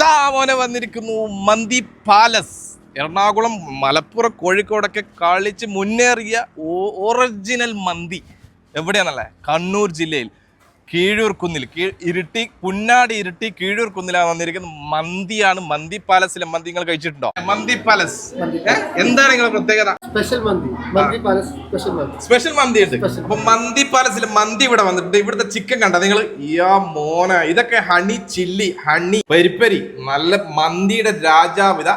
ദാ മോനെ വന്നിരിക്കുന്നു മന്തി പാലസ്. എറണാകുളം മലപ്പുറം കോഴിക്കോടൊക്കെ കളിച്ച് മുന്നേറിയ ഒറിജിനൽ മന്തി. എവിടെയാണല്ലേ? കണ്ണൂർ ജില്ലയിൽ. കീഴൂർ കുന്നിൽ കീ ഇരുട്ടി കുന്നാടി ഇരുട്ടി കീഴൂർ കുന്നിലാണ് വന്നിരിക്കുന്നത്. മന്തിയാണ് മന്തി പാലസിലെ മന്തി നിങ്ങൾ കഴിച്ചിട്ടുണ്ടോ? മന്തി പാലസ്. എന്താണ് നിങ്ങളുടെ പ്രത്യേകത? സ്പെഷ്യൽ മന്തി. മന്തി പാലസ് സ്പെഷ്യൽ മന്തി. സ്പെഷ്യൽ മന്തി ഉണ്ട്. അപ്പൊ മന്തി പാലസിൽ മന്തി ഇവിടെ വന്നിട്ടുണ്ട്. ഇവിടുത്തെ ചിക്കൻ കണ്ട നിങ്ങൾ യാ മോന. ഇതൊക്കെ ഹണി ചില്ലി ഹണി പരിപ്പരി നല്ല മന്തിയുടെ രാജാവിത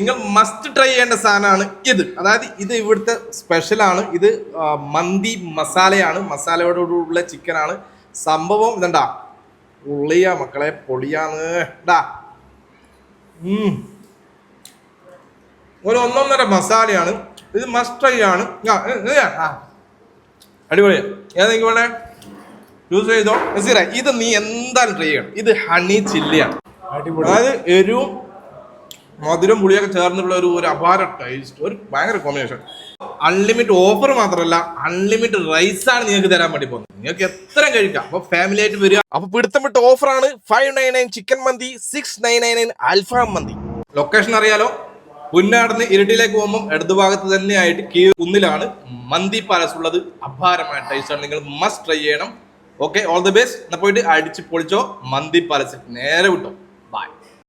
നിങ്ങൾ മസ്റ്റ് ട്രൈ ചെയ്യേണ്ട സാധനമാണ് ഇത്. അതായത് ഇത് ഇവിടുത്തെ സ്പെഷ്യലാണ് ഇത് മന്തി മസാലയാണ്. മസാലയോടുള്ള ചിക്കനാണ്. ആണ് സംഭവം ഇതണ്ടാ ഉള്ളിയാ മക്കളെ പൊളിയാന്ന്. ഉം. ഒരു ഒന്നൊന്നര മസാലയാണ്. ഇത് മസ്റ്റ് ട്രൈ ആണ്. അടിപൊളി ഏതെങ്കിലും വേണേ യൂസ് ചെയ്തോ? നസീറ ഇത് നീ എന്തായാലും ട്രൈ ചെയ്യണം. ഇത് ഹണി ചില്ലിയാണ് അതായത് എരിവും മധുരം പുളിയൊക്കെ ചേർന്നിട്ടുള്ള ഒരു ഒരു അപാര ടേസ്റ്റ് ഒരു ഭയങ്കര കോമ്പിനേഷൻ അൺലിമിറ്റഡ് ഓഫർ മാത്രമല്ല അൺലിമിറ്റ് റൈസ് ആണ് നിങ്ങൾക്ക് തരാൻ വേണ്ടി പോകുന്നത്. നിങ്ങൾക്ക് എത്ര കഴിക്കാം. അപ്പൊ ഫാമിലി ആയിട്ട് വരിക. അപ്പൊ പിടുത്തം വിട്ട ഓഫറാണ് ഫൈവ് നയൻ നയൻ ചിക്കൻ മന്തി സിക്സ് നയൻ നയൻ നയൻ അൽഫാം മന്തി. ലൊക്കേഷൻ അറിയാലോ. പുന്നാടുന്ന് ഇരട്ടിയിലേക്ക് പോകുമ്പോൾ ഇടതുഭാഗത്ത് തന്നെയായിട്ട് കീ കുന്നിലാണ് മന്തി പാലസ് ഉള്ളത്. അപാരമായ ടൈസ് ആണ്. നിങ്ങൾ മസ്റ്റ് ട്രൈ ചെയ്യണം. ഓക്കെ ഓൾ ദി ബെസ്റ്റ് എന്നാ പോയിട്ട് അടിച്ച് പൊളിച്ചോ മന്തി പാലസ് നേരെ വിട്ടോ.